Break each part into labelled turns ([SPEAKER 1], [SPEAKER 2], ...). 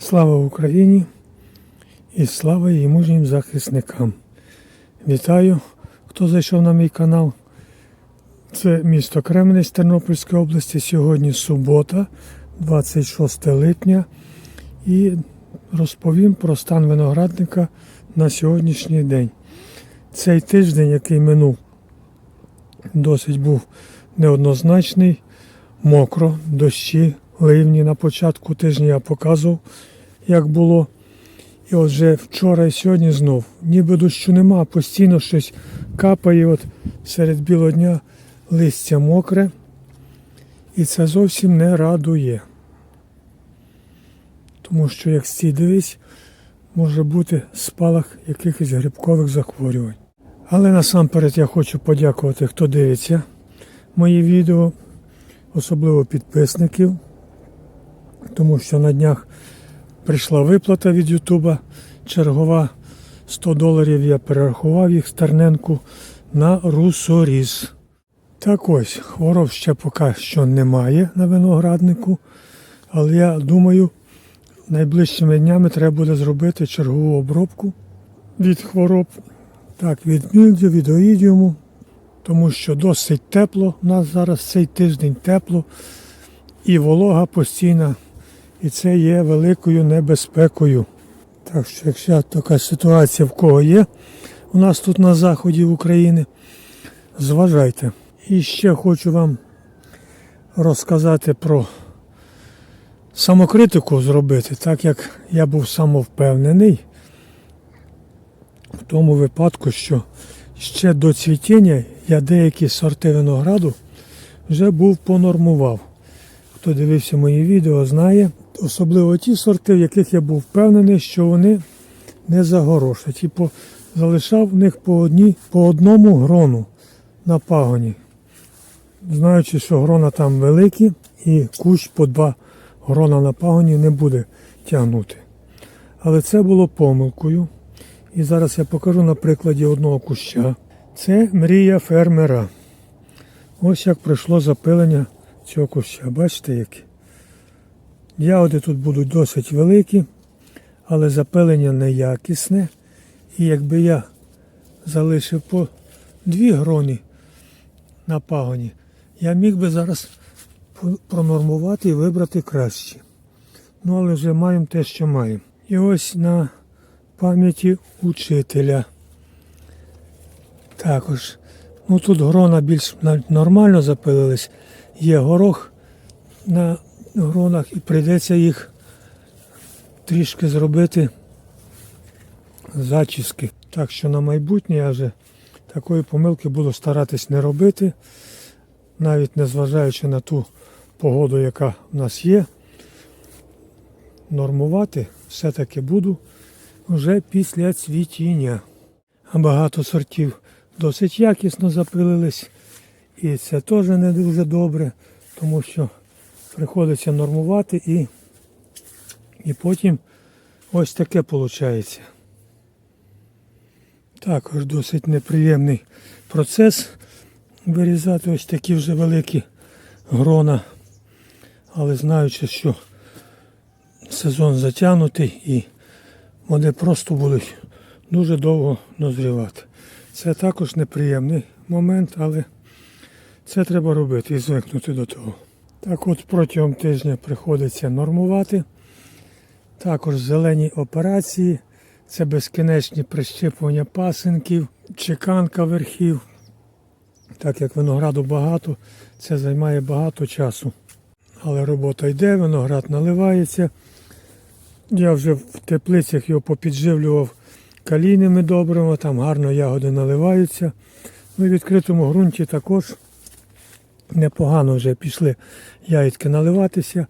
[SPEAKER 1] Слава Україні і слава її мужнім захисникам. Вітаю, хто зайшов на мій канал. Це місто Кременець Тернопільської області. Сьогодні субота, 26 липня. І розповім про стан виноградника на сьогоднішній день. Цей тиждень, який минув, досить був неоднозначний, мокро, дощі, ливні. На початку тижня я показував, як було. І от вже вчора і сьогодні знов. Ніби дощу нема, постійно щось капає. От серед білого дня листя мокре. І це зовсім не радує. Тому що, як стій дивись, може бути спалах якихось грибкових захворювань. Але насамперед я хочу подякувати, хто дивиться мої відео, особливо підписників, тому що на днях прийшла виплата від Ютуба, чергова 100 доларів я перерахував їх Стерненку на русоріз. Так ось, хвороб ще поки що немає на винограднику, але я думаю, найближчими днями треба буде зробити чергову обробку від хвороб, так, від мільдю, від оїдіуму, тому що досить тепло. У нас зараз цей тиждень тепло і волога постійна. І це є великою небезпекою. Так що, якщо така ситуація в кого є, у нас тут на заході України, зважайте. І ще хочу вам розказати про самокритику зробити, так як я був самовпевнений в тому випадку, що ще до цвітіння я деякі сорти винограду вже був понормував. Хто дивився мої відео, знає, особливо ті сорти, в яких я був впевнений, що вони не загорошать. І залишав в них по, одній, по одному грону на пагоні. Знаючи, що грона там великі і кущ по два грона на пагоні не буде тягнути. Але це було помилкою. І зараз я покажу на прикладі одного куща. Це мрія фермера. Ось як пройшло запилення цього куща. Бачите які? Ягоди тут будуть досить великі, але запилення неякісне. І якби я залишив по дві гроні на пагоні, я міг би зараз пронормувати і вибрати кращі. Ну, але вже маємо те, що маємо. І ось на пам'яті учителя. Також. Ну тут грона більш нормально запилились. Є горох на гронах і прийдеться їх трішки зробити зачіски. Так що на майбутнє я вже такої помилки буду старатись не робити, навіть незважаючи на ту погоду, яка в нас є. Нормувати все-таки буду вже після цвітіння. Багато сортів досить якісно запилились. І це теж не дуже добре, тому що приходиться нормувати і, і потім ось таке виходить. Також досить неприємний процес вирізати ось такі вже великі грона. Але знаючи, що сезон затягнутий і вони просто будуть дуже довго дозрівати. Це також неприємний момент, але це треба робити і звикнути до того. Так от протягом тижня приходиться нормувати. Також зелені операції, це безкінечні прищипування пасинків, чеканка верхів. Так як винограду багато, це займає багато часу. Але робота йде, виноград наливається. Я вже в теплицях його попідживлював калійними добрими, там гарно ягоди наливаються. Ну і в відкритому ґрунті також непогано вже пішли ягідки наливатися.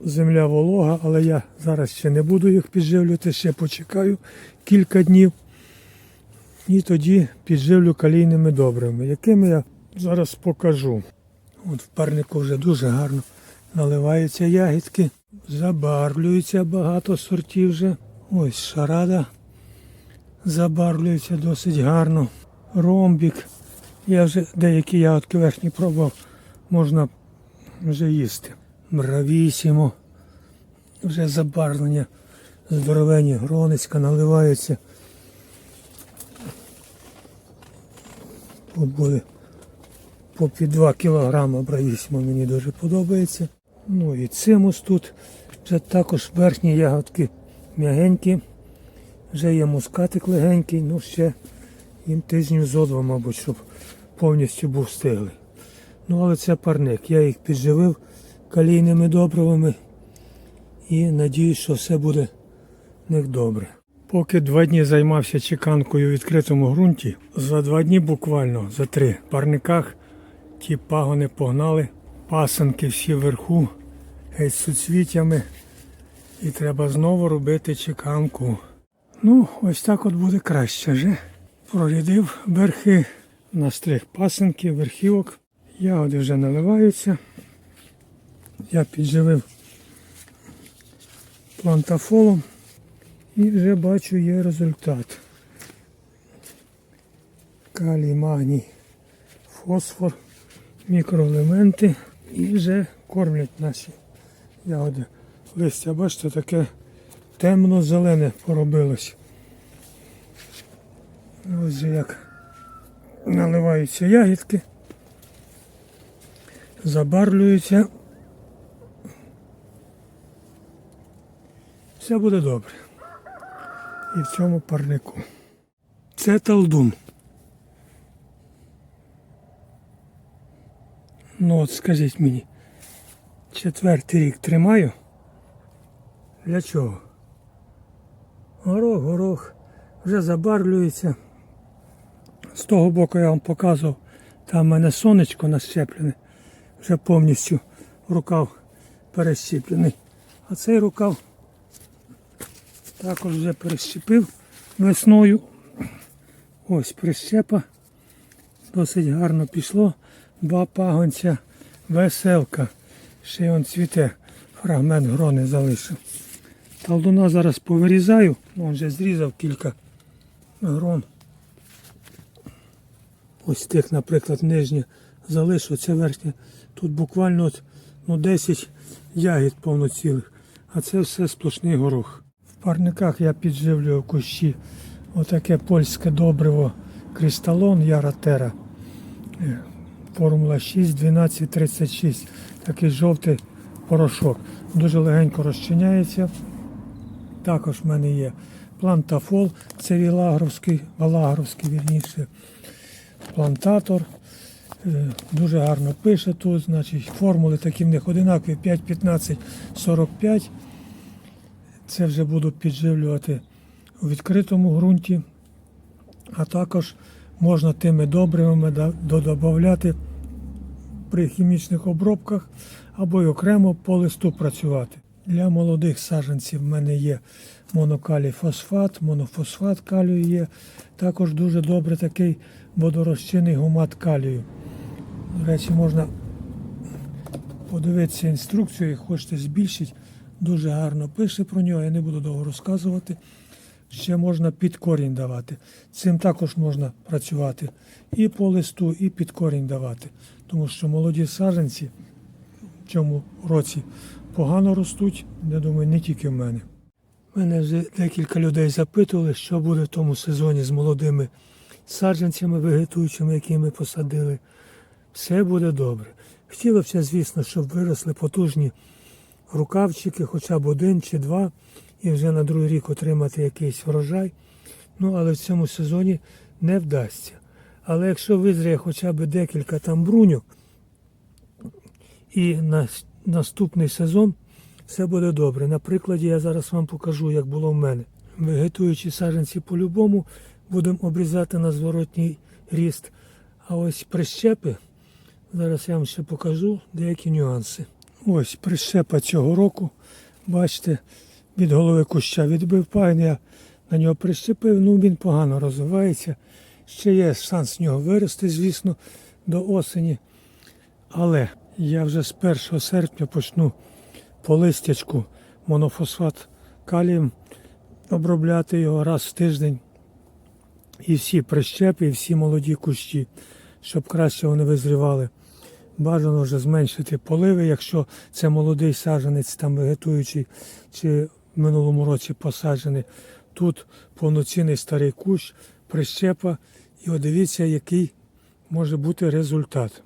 [SPEAKER 1] Земля волога, але я зараз ще не буду їх підживлювати, ще почекаю кілька днів. І тоді підживлю калійними добрими, якими я зараз покажу. От в парнику вже дуже гарно наливаються ягідки, забарвлюється багато сортів вже. Ось шарада забарвлюється досить гарно. Ромбік. Я вже деякі ягодки верхні пробував, можна вже їсти. Бравісімо. вже забарвлення, здоровені, гроницька наливаються. Тут по під 2 кілограма бравісьмо, мені дуже подобається. Ну і цимус тут вже також верхні ягодки м'ягенькі. Вже є мускатик легенький, ну ще їм тижнів зо два, мабуть, щоб повністю був стиглий. Ну але це парник. Я їх підживив калійними добривами і надіюсь, що все буде в них добре. Поки два дні займався чеканкою у відкритому ґрунті, за два дні буквально, за три в парниках ті пагони погнали, пасанки всі вверху, геть з суцвіттями. І треба знову робити чеканку. Ну, ось так от буде краще вже. Прорядив верхи, настриг пасенки, верхівок. Ягоди вже наливаються. Я підживив плантафолом і вже бачу є результат. Калій, магній, фосфор, мікроелементи і вже кормлять наші ягоди. Листя, бачите, таке темно-зелене поробилось. Ось як наливаються ягідки, забарвлюються. Все буде добре. І в цьому парнику. Це талдун. Ну от скажіть мені, четвертий рік тримаю. Для чого? Горох, горох, вже забарвлюється. З того боку я вам показував, там в мене сонечко нащеплене, вже повністю рукав перещіплений. А цей рукав також вже перещепив весною. Ось прищепа. Досить гарно пішло. Два пагонця, веселка. Ще он цвіте, фрагмент грони залишив. Талдуна зараз повирізаю, он вже зрізав кілька грон. Ось тих, наприклад, нижнє залишу, це верхнє. Тут буквально от, ну, 10 ягід повноцілих, а це все сплошний горох. В парниках я підживлюю кущі. Отаке польське добриво кристалон Яратера. Е, Формула 6, 12, 36. Такий жовтий порошок. Дуже легенько розчиняється. Також в мене є плантафол, це Вілагровський, Валагровський, вірніше, плантатор. Е, Дуже гарно пише тут, значить, формули такі в них одинакові 5, 15, 45. Це вже буду підживлювати у відкритому ґрунті, а також можна тими добривами да- додавати при хімічних обробках або й окремо по листу працювати. Для молодих саджанців в мене є монокалій фосфат, монофосфат калію є. Також дуже добре такий водорозчинний гумат калію. До речі, можна подивитися інструкцію, як хочете збільшити. Дуже гарно пише про нього, я не буду довго розказувати. Ще можна під корінь давати. Цим також можна працювати і по листу, і під корінь давати. Тому що молоді саджанці в цьому році погано ростуть, я думаю, не тільки в мене. Мене вже декілька людей запитували, що буде в тому сезоні з молодими саджанцями вегетуючими, які ми посадили. Все буде добре. Хотілося звісно, щоб виросли потужні рукавчики, хоча б один чи два, і вже на другий рік отримати якийсь врожай. Ну, але в цьому сезоні не вдасться. Але якщо визріє хоча б декілька там бруньок, і на наступний сезон все буде добре. На прикладі я зараз вам покажу, як було в мене. Вегетуючі саджанці по-любому будемо обрізати на зворотній ріст. А ось прищепи, зараз я вам ще покажу деякі нюанси. Ось прищепа цього року. Бачите, від голови куща відбив пайн, я на нього прищепив, ну він погано розвивається. Ще є шанс в нього вирости, звісно, до осені. Але я вже з 1 серпня почну по листячку монофосфат калієм обробляти його раз в тиждень. І всі прищепи, і всі молоді кущі, щоб краще вони визрівали. Бажано вже зменшити поливи, якщо це молодий саджанець, там вегетуючий, чи в минулому році посаджений. Тут повноцінний старий кущ, прищепа. І от дивіться, який може бути результат.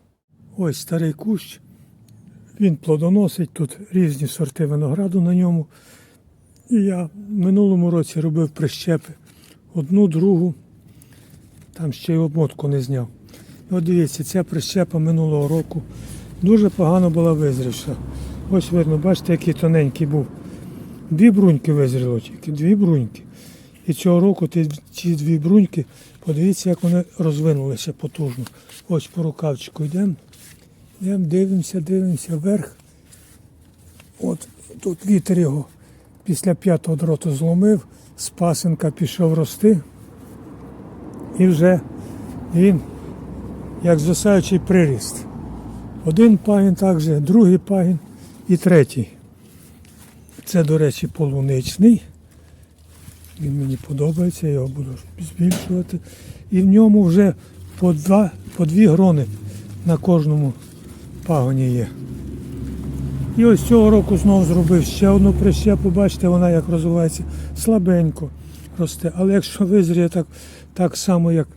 [SPEAKER 1] Ось старий кущ, він плодоносить, тут різні сорти винограду на ньому. І я в минулому році робив прищепи. Одну, другу, там ще й обмотку не зняв. І от дивіться, ця прищепа минулого року дуже погано була визрівша. Ось видно, бачите, який тоненький був. Дві бруньки визріло тільки, дві бруньки. І цього року ці дві бруньки, подивіться, як вони розвинулися потужно. Ось по рукавчику йдемо. Йдемо, дивимося, дивимося вверх. От тут вітер його після п'ятого дроту зломив, з пішов рости. І вже він як звисаючий приріст. Один пагін також, другий пагін і третій. Це, до речі, полуничний. Він мені подобається, я його буду збільшувати. І в ньому вже по, два, по дві грони на кожному пагоні є. І ось цього року знову зробив ще одну прищепу, бачите, вона як розвивається слабенько росте. Але якщо визріє так, так само, як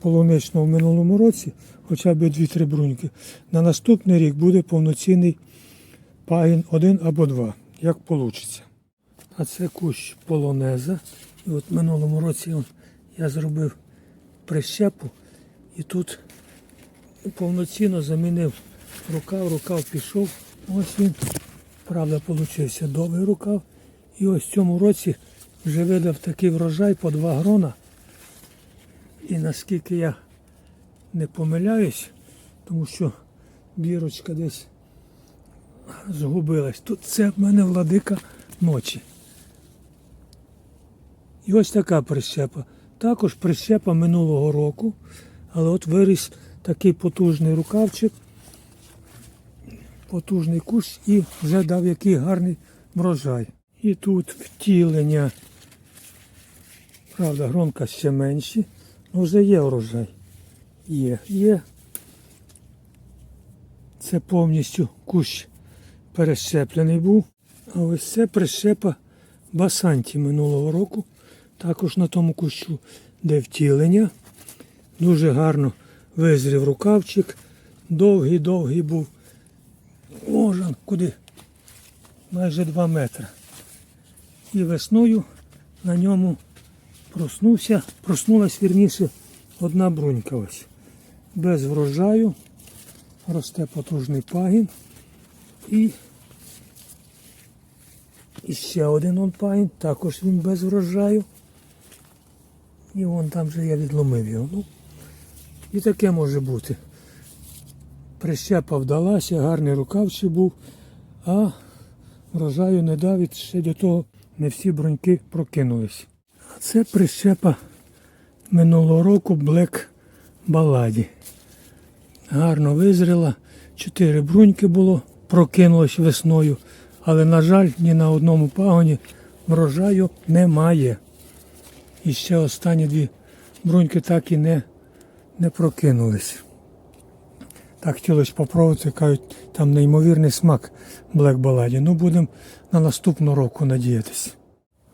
[SPEAKER 1] полунично в минулому році, хоча б 2-3 бруньки, на наступний рік буде повноцінний пагін один або два, як вийде. А це кущ полонеза. І от в минулому році я зробив прищепу і тут повноцінно замінив рукав, рукав пішов. Ось він, правда, получився довгий рукав. І ось в цьому році вже видав такий врожай по два грона. І наскільки я не помиляюсь, тому що бірочка десь згубилась. Тут це в мене владика ночі. І ось така прищепа. Також прищепа минулого року, але от виріс такий потужний рукавчик, потужний кущ і вже дав який гарний врожай. І тут втілення, правда, гронка ще менші, але вже є врожай. Є, є. Це повністю кущ перещеплений був. А ось це прищепа басанті минулого року. Також на тому кущу, де втілення. Дуже гарно визрів рукавчик. Довгий-довгий був. Ожан, куди? Майже 2 метри. І весною на ньому проснувся, проснулась вірніше одна брунька ось. Без врожаю. Росте потужний пагін. І і ще один он пагін, також він без врожаю. І вон там же я відломив його. Ну, і таке може бути. Прищепа вдалася, гарний рукавчик був, а врожаю не дав і ще до того не всі броньки прокинулись. А це прищепа минулого року Black Баладі. Гарно визріла, чотири бруньки було, прокинулось весною. Але, на жаль, ні на одному пагоні врожаю немає. І ще останні дві бруньки так і не, не прокинулись. Так хотілося спробувати, кажуть, там неймовірний смак Black Баладі. Ну, будемо на наступного року надіятися.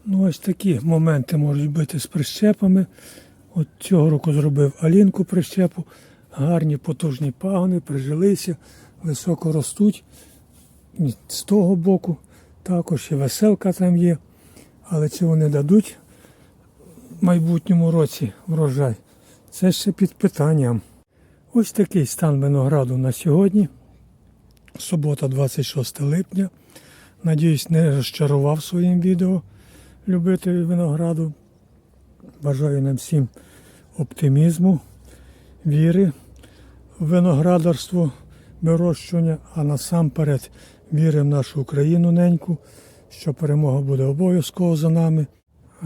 [SPEAKER 1] Ну, ось такі моменти можуть бути з прищепами. От цього року зробив алінку прищепу. Гарні потужні пагони, прижилися, високо ростуть. З того боку також і веселка там є. Але чи вони дадуть в майбутньому році врожай? Це ще під питанням. Ось такий стан винограду на сьогодні. Субота, 26 липня. Надіюсь, не розчарував своїм відео любителі винограду. Бажаю нам всім оптимізму, віри в виноградарство, вирощування, а насамперед віри в нашу Україну неньку, що перемога буде обов'язково за нами.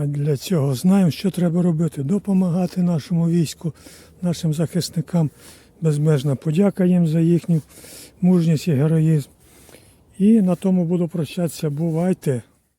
[SPEAKER 1] А для цього знаємо, що треба робити, допомагати нашому війську, нашим захисникам. Безмежна подяка їм за їхню мужність і героїзм. І на тому буду прощатися. Бувайте!